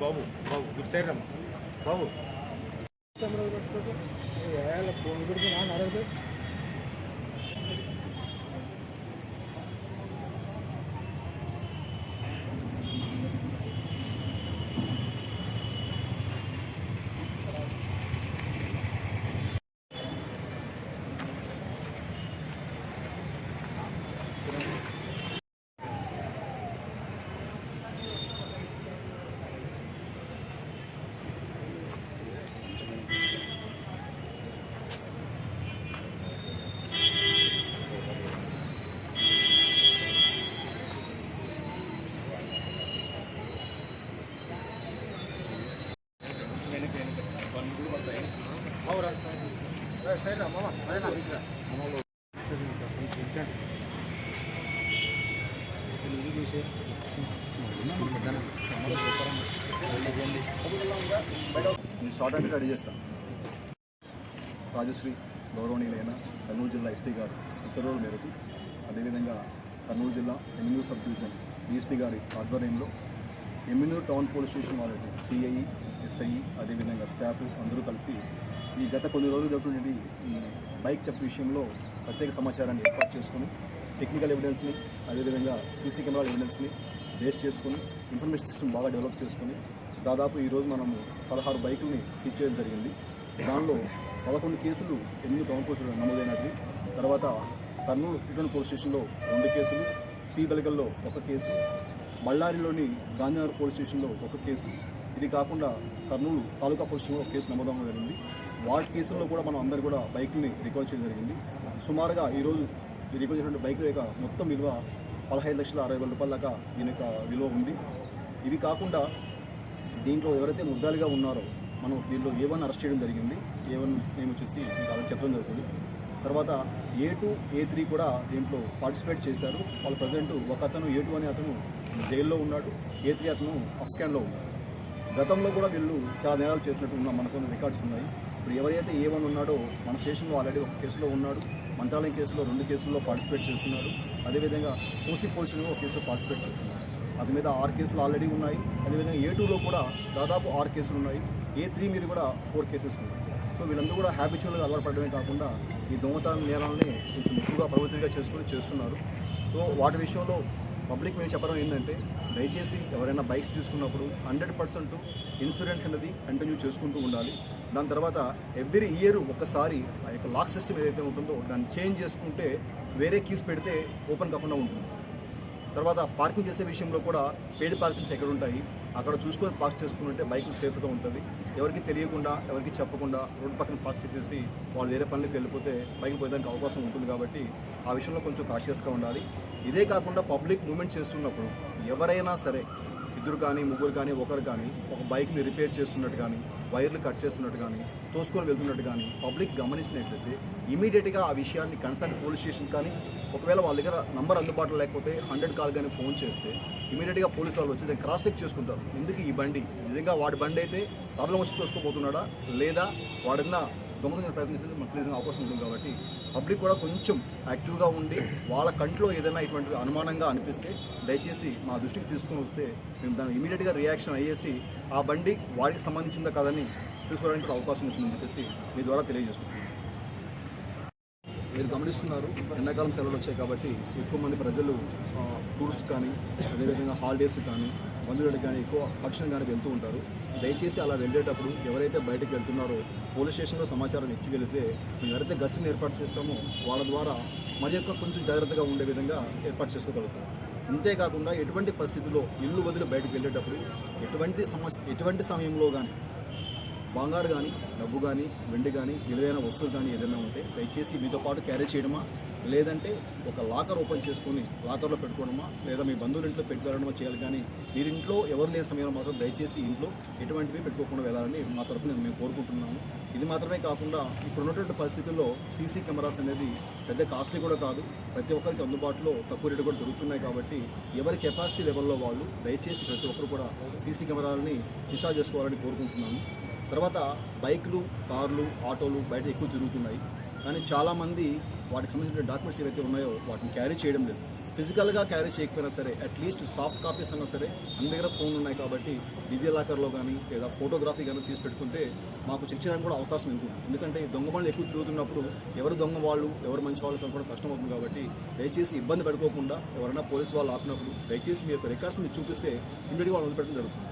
బాబు బాబు good side రమ్మ బాబు phone గురించి నా నడవదు సైడ్ రా మామ అదే నా దగ్గర ఈ షార్ట్ రెడీ చేస్తాను రాజశ్రీ గౌరవనీయులైన కర్నూలు జిల్లా ఎస్పీ గారు ఉత్తర్వుల మేరకు అదేవిధంగా కర్నూలు జిల్లా ఎమ్మెన్యూ సబ్ డివిజన్ డీఎస్పీ గారి ఆధ్వర్యంలో ఎమ్మెన్యూ టౌన్ పోలీస్ స్టేషన్ వాళ్ళకి సిఐ ఎస్ఐ అదేవిధంగా స్టాఫ్ అందరూ కలిసి ఈ గత కొన్ని రోజులు జరుగుతున్నటువంటి బైక్ తప్పు విషయంలో ప్రత్యేక సమాచారాన్ని ఏర్పాటు చేసుకుని టెక్నికల్ ఎవిడెన్స్ని అదేవిధంగా సీసీ కెమెరాల ఎవిడెన్స్ని బేస్ చేసుకుని ఇన్ఫర్మేషన్ సిస్టమ్ బాగా డెవలప్ చేసుకుని దాదాపు ఈరోజు మనము పదహారు బైకుల్ని సీజ్ చేయడం జరిగింది. దానిలో పదకొండు కేసులు ఎనిమిది టౌన్ పోలీసులు నమోదైనవి. తర్వాత కర్నూలు ఇటువంటి పోలీస్ స్టేషన్లో రెండు కేసులు సి బలిగల్లో ఒక కేసు బళ్ళారిలోని గాంధీనగర్ పోలీస్ స్టేషన్లో ఒక కేసు. ఇది కాకుండా కర్నూలు తాలూకా పోలీస్ స్టేషన్లో ఒక కేసు నమోదవడం జరిగింది. వాటి కేసుల్లో కూడా మనం అందరు కూడా బైక్ని రికవర్ చేయడం జరిగింది. సుమారుగా ఈరోజు రికవర్ చేసిన బైక్ యొక్క మొత్తం విలువ పదహైదు లక్షల అరవై వేల రూపాయల దాకా దీని యొక్క విలువ ఉంది. ఇవి కాకుండా దీంట్లో ఎవరైతే ముద్దాలుగా ఉన్నారో మనం దీనిలో ఏ వన్ అరెస్ట్ చేయడం జరిగింది. ఏ వన్ మేము వచ్చేసి మీకు అలా చెప్పడం జరుగుతుంది. తర్వాత ఏ టూ ఏ త్రీ కూడా దీంట్లో పార్టిసిపేట్ చేశారు. వాళ్ళు ప్రజెంట్ ఒక అతను ఏ టూ అనే అతను జైల్లో ఉన్నాడు. ఏ త్రీ అతను అఫ్స్కాన్లో ఉన్నాడు. గతంలో కూడా వీళ్ళు చాలా నేరాలు చేసినట్టు ఉన్న మనకు కొన్ని రికార్డ్స్ ఉన్నాయి. ఇప్పుడు ఎవరైతే ఏమని ఉన్నాడో మన స్టేషన్లో ఆల్రెడీ ఒక కేసులో ఉన్నాడు. మంత్రాలయం కేసులో రెండు కేసుల్లో పార్టిసిపేట్ చేస్తున్నాడు అదేవిధంగా కోసి పోలీసులు ఒక కేసులో పార్టిసిపేట్ చేస్తున్నాడు అది మీద ఆరు కేసులు ఆల్రెడీ ఉన్నాయి. అదేవిధంగా ఏ టూలో కూడా దాదాపు ఆరు కేసులు ఉన్నాయి. ఏ త్రీ మీద కూడా ఫోర్ కేసెస్ ఉన్నాయి. సో వీళ్ళందరూ కూడా హ్యాబిచువల్గా అలవాటు పడడమే కాకుండా ఈ దొంగతనం నేరాలని కొంచెం ఎక్కువగా ప్రవృత్తిగా చేసుకుని చేస్తున్నారు. సో వాటి విషయంలో పబ్లిక్ మేము చెప్పడం ఏంటంటే దయచేసి ఎవరైనా బైక్స్ తీసుకున్నప్పుడు హండ్రెడ్ పర్సెంట్ ఇన్సూరెన్స్ అనేది కంటిన్యూ చేసుకుంటూ ఉండాలి. దాని తర్వాత ఎవ్రీ ఇయర్ ఒక్కసారి ఆ యొక్క లాక్ సిస్టమ్ ఏదైతే ఉంటుందో దాన్ని చేంజ్ చేసుకుంటే వేరే కీస్ పెడితే ఓపెన్ కాకుండా ఉంటుంది. తర్వాత పార్కింగ్ చేసే విషయంలో కూడా పేడ్ పార్కింగ్స్ ఎక్కడ ఉంటాయి అక్కడ చూసుకొని పార్క్ చేసుకుంటే బైక్ సేఫ్గా ఉంటుంది. ఎవరికి తెలియకుండా ఎవరికి చెప్పకుండా రోడ్డు పక్కన పార్క్ చేసేసి వాళ్ళు వేరే పనులకు వెళ్ళిపోతే బైక్ పోయేదానికి అవకాశం ఉంటుంది కాబట్టి ఆ విషయంలో కొంచెం కాషియస్గా ఉండాలి. ఇదే కాకుండా పబ్లిక్ మూమెంట్ చేస్తున్నప్పుడు ఎవరైనా సరే ఇద్దరు కానీ ముగ్గురు కానీ ఒకరు కానీ ఒక బైక్ని రిపేర్ చేస్తున్నట్టు కానీ వైర్లు కట్ చేస్తున్నట్టు కానీ తోసుకొని వెళ్తున్నట్టు కానీ పబ్లిక్ గమనించినట్లయితే ఇమీడియట్గా ఆ విషయాన్ని కన్సర్న్ పోలీస్ స్టేషన్ కానీ ఒకవేళ వాళ్ళ దగ్గర నంబర్ అందుబాటులో లేకపోతే హండ్రెడ్ కాల్ కానీ ఫోన్ చేస్తే ఇమీడియట్గా పోలీసు వాళ్ళు వచ్చి క్రాస్ చెక్ చేసుకుంటారు. ఎందుకు ఈ బండి? నిజంగా వాడి బండి అయితే ప్రాబ్లం వచ్చి తోసుకోబోతున్నాడా లేదా వాడిన దొంగతనం ప్రయత్నం మనకు నిజంగా అవకాశం ఉంటుంది కాబట్టి పబ్లిక్ కూడా కొంచెం యాక్టివ్గా ఉండి వాళ్ళ కంట్లో ఏదైనా ఇటువంటి అనుమానంగా అనిపిస్తే దయచేసి మా దృష్టికి తీసుకొని వస్తే మేము దాన్ని ఇమీడియట్గా రియాక్షన్ అయ్యేసి ఆ బండి వాడికి సంబంధించిందా కాదని తీసుకోవడానికి అవకాశం ఉంటుందని చెప్పేసి మీ ద్వారా తెలియజేసుకుంటున్నాను మీరు గమనిస్తున్నారు ఎండాకాలం సెలవులు వచ్చాయి కాబట్టి ఎక్కువ మంది ప్రజలు టూర్స్ కానీ అదేవిధంగా హాలిడేస్ కానీ బంధువులకు కానీ ఎక్కువ ఫంక్షన్ కానీ వెళ్తూ ఉంటారు. దయచేసి అలా వెళ్ళేటప్పుడు ఎవరైతే బయటకు వెళ్తున్నారో పోలీస్ స్టేషన్లో సమాచారం ఇచ్చి వెళితే మేము ఎవరైతే గస్తీని ఏర్పాటు చేస్తామో వాళ్ళ ద్వారా మరి యొక్క కొంచెం జాగ్రత్తగా ఉండే విధంగా ఏర్పాటు చేసుకోగలుగుతాం. అంతేకాకుండా ఎటువంటి పరిస్థితుల్లో ఇల్లు వదిలి బయటకు వెళ్ళేటప్పుడు ఎటువంటి సమస్య ఎటువంటి సమయంలో కానీ బంగారు కానీ డబ్బు కానీ వెండి కానీ విలువైన వస్తువులు కానీ ఏదైనా ఉంటే దయచేసి మీతో పాటు క్యారీ చేయడమా? లేదంటే ఒక లాకర్ ఓపెన్ చేసుకొని లాకర్లో పెట్టుకోవడమా లేదా మీ బంధువుల ఇంట్లో పెట్టుకోవడమో చేయాలి. కానీ మీరు ఇంట్లో ఎవరు లేని సమయంలో మాత్రం దయచేసి ఇంట్లో ఎటువంటివి పెట్టుకోకుండా వెళ్ళాలని మా తరఫున మేము కోరుకుంటున్నాము. ఇది మాత్రమే కాకుండా ఇప్పుడు ఉన్నటువంటి పరిస్థితుల్లో సీసీ కెమెరాస్ అనేది పెద్ద కాస్ట్లీ కూడా కాదు. ప్రతి ఒక్కరికి అందుబాటులో తక్కువ రేటు కూడా దొరుకుతున్నాయి కాబట్టి ఎవరి కెపాసిటీ లెవెల్లో వాళ్ళు దయచేసి ప్రతి ఒక్కరు కూడా సీసీ కెమెరాలని ఇన్స్టాల్ చేసుకోవాలని కోరుకుంటున్నాము. తర్వాత బైక్లు కార్లు ఆటోలు బయట ఎక్కువ తిరుగుతున్నాయి. కానీ చాలామంది వాటికి సంబంధించిన డాక్యుమెంట్స్ ఏవైతే ఉన్నాయో వాటిని క్యారీ చేయడం లేదు. ఫిజికల్గా క్యారీ చేయకపోయినా సరే అట్లీస్ట్ సాఫ్ట్ కాపీస్ అన్నా సరే అన్ని దగ్గర ఫోన్లు ఉన్నాయి కాబట్టి డిజీ లాకర్లో కానీ లేదా ఫోటోగ్రఫీ కానీ తీసి పెట్టుకుంటే మాకు చెక్ చేయడానికి కూడా అవకాశం ఉంటుంది. ఎందుకంటే దొంగ బండ్లు ఎక్కువ తిరుగుతున్నప్పుడు ఎవరు దొంగ వాళ్ళు ఎవరు మంచి వాళ్ళు కనుక్కోవడం కష్టం అవుతుంది కాబట్టి దయచేసి ఇబ్బంది పడుకోకుండా ఎవరైనా పోలీసు వాళ్ళు ఆపినప్పుడు దయచేసి మీ యొక్క రికార్డ్స్ మీరు చూపిస్తే ఇమీడియట్గా వాళ్ళు వదిలిపెట్టడం జరుగుతుంది.